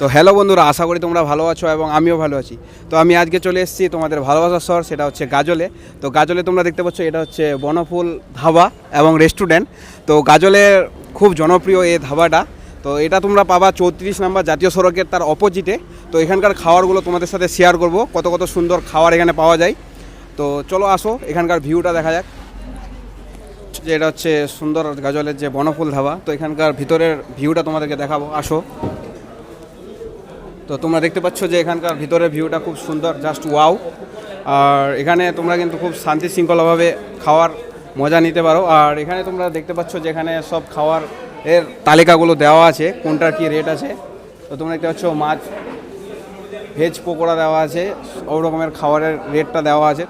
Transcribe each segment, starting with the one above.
তো হ্যালো বন্ধুরা, আশা করি তোমরা ভালো আছো এবং আমিও ভালো আছি। তো আমি আজকে চলে এসেছি তোমাদের ভালোবাসার শহর সেটা হচ্ছে গাজলে। তো গাজলে তোমরা দেখতে পাচ্ছ, এটা হচ্ছে বনফুল ধাবা এবং রেস্টুরেন্ট তো গাজলের খুব জনপ্রিয় এই ধাবাটা। তো এটা তোমরা পাবা চৌত্রিশ নাম্বার জাতীয় সড়কের তার অপোজিটে তো এখানকার খাবারগুলো তোমাদের সাথে শেয়ার করব, কত কত সুন্দর খাবার এখানে পাওয়া যায়। তো চলো আসো, এখানকার ভিউটা দেখা যাক। যে এটা হচ্ছে সুন্দর গাজলের যে বনফুল ধাবা, তো এখানকার ভিতরের ভিউটা তোমাদেরকে দেখাবো। আসো। তো তোমরা দেখতে পাচ্ছ যে এখানকার ভিতরের ভিউটা খুব সুন্দর জাস্ট ওয়াও আর এখানে তোমরা কিন্তু খুব শান্তি শৃঙ্খলাভাবে খাওয়ার মজা নিতে পারো। আর এখানে তোমরা দেখতে পাচ্ছ যে এখানে সব খাওয়ার এর তালিকাগুলো দেওয়া আছে, কোনটার কি রেট আছে। তো তোমরা দেখতে পাচ্ছ মাছ ভেজ পকোড়া দেওয়া আছে, সব রকমের খাবারের রেটটা দেওয়া আছে।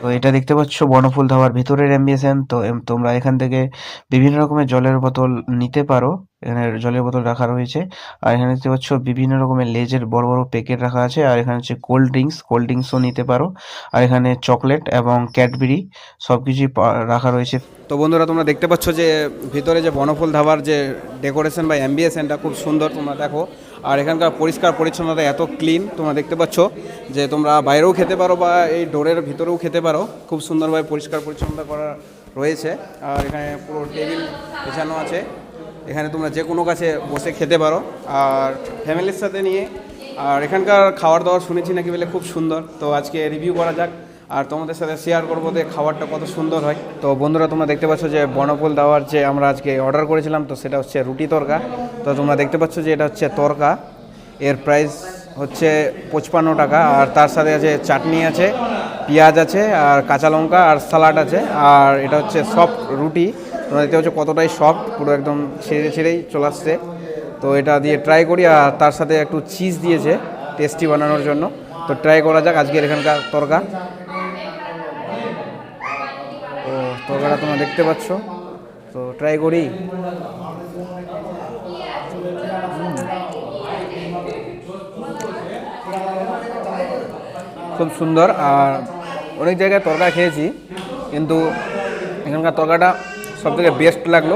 তো এটা দেখতে পাচ্ছ বনফুল ধাবার ভিতরের অ্যাম্বিয়েশন তো তোমরা এখান থেকে বিভিন্ন রকমের জলের বোতল নিতে পারো। এখানে জলের বোতল রাখা রয়েছে। আর এখানে দেখতে পাচ্ছ বিভিন্ন রকমের লেজের বড় বড় প্যাকেট রাখা আছে। আর এখানে হচ্ছে কোল্ড ড্রিঙ্কস, কোল্ড ড্রিঙ্কসও নিতে পারো। আর এখানে চকলেট এবং ক্যাডবেরি সব কিছুই রাখা রয়েছে। তো বন্ধুরা, তোমরা দেখতে পাচ্ছ যে ভিতরে যে বনফুল ধাবার যে ডেকোরেশন বা অ্যাম্বিয়েশনটা খুব সুন্দর তোমরা দেখো। আর এখানকার পরিষ্কার পরিচ্ছন্নতা এত ক্লিন তোমরা দেখতে পাচ্ছ যে তোমরা বাইরেও খেতে পারো বা এই ডোরের ভিতরেও খেতে পারো। খুব সুন্দরভাবে পরিষ্কার পরিচ্ছন্নতা করা রয়েছে। আর এখানে পুরো টেবিল বেছানো আছে। এখানে তোমরা যে কোনো কাছে বসে খেতে পারো। আর ফ্যামিলির সাথে নিয়ে, আর এখানকার খাবার দাবার শুনেছি নাকি বলে খুব সুন্দর। তো আজকে রিভিউ করা যাক, আর তোমাদের সাথে শেয়ার করব যে খাবারটা কত সুন্দর হয়। তো বন্ধুরা, তোমরা দেখতে পাচ্ছ যে বনফুল দাওয়ার যে আমরা আজকে অর্ডার করেছিলাম, তো সেটা হচ্ছে রুটি তরকা। তো তোমরা দেখতে পাচ্ছ যে এটা হচ্ছে তরকা। এর প্রাইস হচ্ছে পঁচপান্ন টাকা, আর তার সাথে আছে চাটনি আছে, পেঁয়াজ আছে, আর কাঁচা লঙ্কা, আর স্যালাড আছে। আর এটা হচ্ছে সফট রুটি। তোমরা দেখতে পাচ্ছ কতটাই সফট পুরো একদম ছেড়ে ছেড়েই চলে আসছে। তো এটা দিয়ে ট্রাই করি, আর তার সাথে একটু চিজ দিয়েছে টেস্টি বানানোর জন্য। তো ট্রাই করা যাক, আজকের এখানকার তরকা। তো তরকাটা তোমরা দেখতে পাচ্ছ। তো ট্রাই করি। খুব সুন্দর, আর অনেক জায়গায় তরকা খেয়েছি, কিন্তু এখানকার তরকাটা সব থেকে বেস্ট লাগল।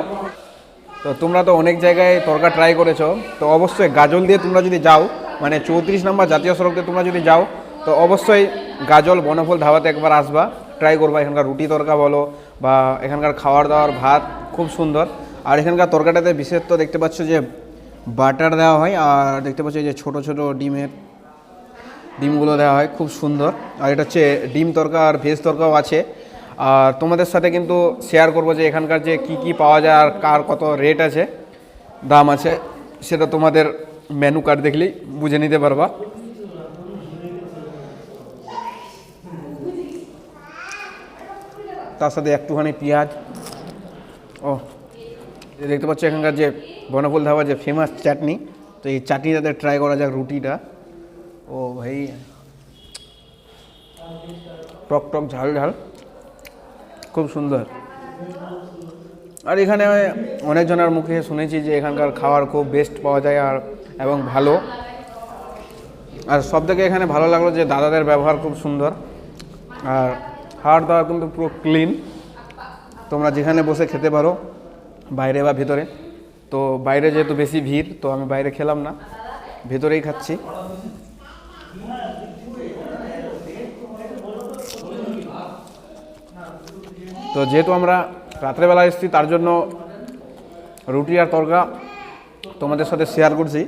তো তোমরা তো অনেক জায়গায় তরকা ট্রাই করেছ। তো অবশ্যই গাজল দিয়ে তোমরা যদি যাও মানে চৌত্রিশ নম্বর জাতীয় সড়ক দিয়ে তোমরা যদি যাও, তো অবশ্যই গাজল বনফল ধাবাতে একবার আসবা। ট্রাই করবা, এখানকার রুটি তরকা বলো বা এখানকার খাওয়ার দাওয়ার ভাত, খুব সুন্দর। আর এখানকার তরকাটাতে বিশেষত দেখতে পাচ্ছ যে বাটার দেওয়া হয়, আর দেখতে পাচ্ছ যে ছোট ছোট ডিমের, ডিমগুলো দেওয়া হয়, খুব সুন্দর। আর এটা হচ্ছে ডিম তরকা আর ভেজ তরকাও আছে। আর তোমাদের সাথে কিন্তু শেয়ার করব যে এখানকার যে কি কি পাওয়া যায় আর কার কত রেট আছে, দাম আছে, সেটা তোমাদের মেনু কার্ড দেখলেই বুঝে নিতে পারবা। তার সাথে একটুখানি পেঁয়াজ। ও দেখতে পাচ্ছ এখানকার যে বনফুল ধাবার যে ফেমাস চাটনি, তো এই চাটনি চাটনিটাতে ট্রাই করা যাক রুটিটা। ও ভাই, টক টক ঝাল ঝাল। খুব সুন্দর। আর এখানে অনেকজনের মুখে শুনেছি যে এখানকার খাবার খুব বেস্ট পাওয়া যায় আর, এবং ভালো। আর সব থেকে এখানে ভালো লাগল যে দাদাদের ব্যবহার খুব সুন্দর। আর খাওয়ার দাওয়ার কিন্তু পুরো ক্লিন তোমরা যেখানে বসে খেতে পারো, বাইরে বা ভিতরে। তো বাইরে যেহেতু বেশি ভিড়, তো আমি বাইরে খেলাম না। ভেতরেই খাচ্ছি। তো যেহেতু আমরা রাত্রেবেলা এসেছি, তার জন্য রুটি আর তরকা তোমাদের সাথে শেয়ার করছি।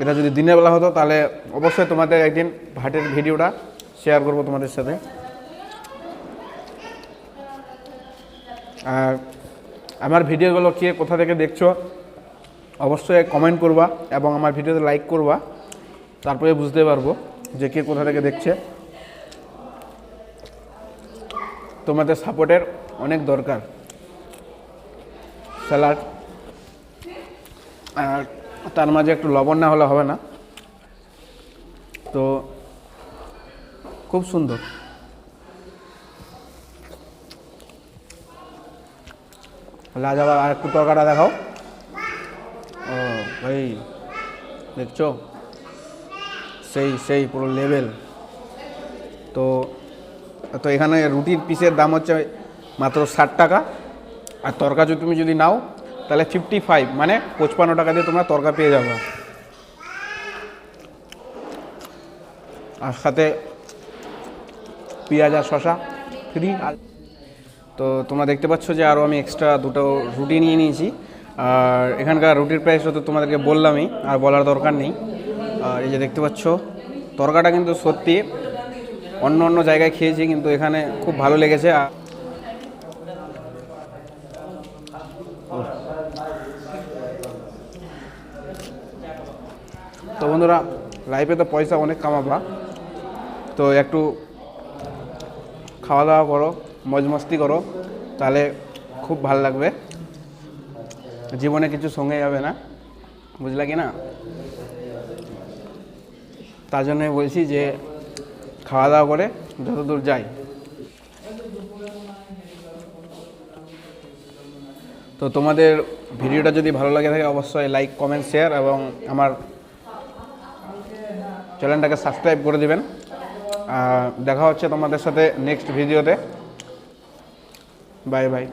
এটা যদি দিনের বেলা হতো, তাহলে অবশ্যই তোমাদের একদিন ভাটের ভিডিওটা শেয়ার করব তোমাদের সাথে। আর আমার ভিডিওগুলো কে কোথা থেকে দেখছ, অবশ্যই কমেন্ট করবা এবং আমার ভিডিওতে লাইক করবা। তারপরে বুঝতে পারব যে কে কোথা থেকে দেখছে। তোমাদের সাপোর্টের অনেক দরকার। স্যালাড। আর তার মাঝে একটু লবণ না হলে হবে না। তো খুব সুন্দর। লাজাবাব আর একটু তরকাটা দেখাও। ও ভাই, দেখছ? সেই সেই পুরো লেভেল তো তো এখানে রুটির পিসের দাম হচ্ছে মাত্র ষাট টাকা। আর তরকা যদি তুমি যদি নাও, তাহলে ফিফটি ফাইভ মানে পঁচপান্ন টাকা দিয়ে তোমরা তরকা পেয়ে যাবে। আর সাথে পেঁয়াজ আর শশা ফ্রি আর তো তোমরা দেখতে পাচ্ছ যে আরও আমি এক্সট্রা দুটো রুটি নিয়ে নিয়েছি। আর এখানকার রুটির প্রাইস তো তোমাদেরকে বললামই, আর বলার দরকার নেই। আর এই যে দেখতে পাচ্ছ, তরকাটা কিন্তু সত্যি অন্য অন্য জায়গায় খেয়েছি, কিন্তু এখানে খুব ভালো লেগেছে। আর তো বন্ধুরা লাইফে তো পয়সা অনেক কামাবা। তো একটু খাওয়া দাওয়া করো মজ মস্তি করো, তাহলে খুব ভালো লাগবে। জীবনে কিছু সঙ্গে যাবে না, বুঝলা কি না? তার জন্যই বলছি যে খাওয়া দাওয়া করে যতদূর যাই। তো তোমাদের ভিডিওটা যদি ভালো লাগে থাকে, অবশ্যই লাইক কমেন্ট শেয়ার এবং আমার চ্যানেলটাকে সাবস্ক্রাইব করে দেবেন। দেখা হচ্ছে তোমাদের সাথে নেক্সট ভিডিওতে বাই বাই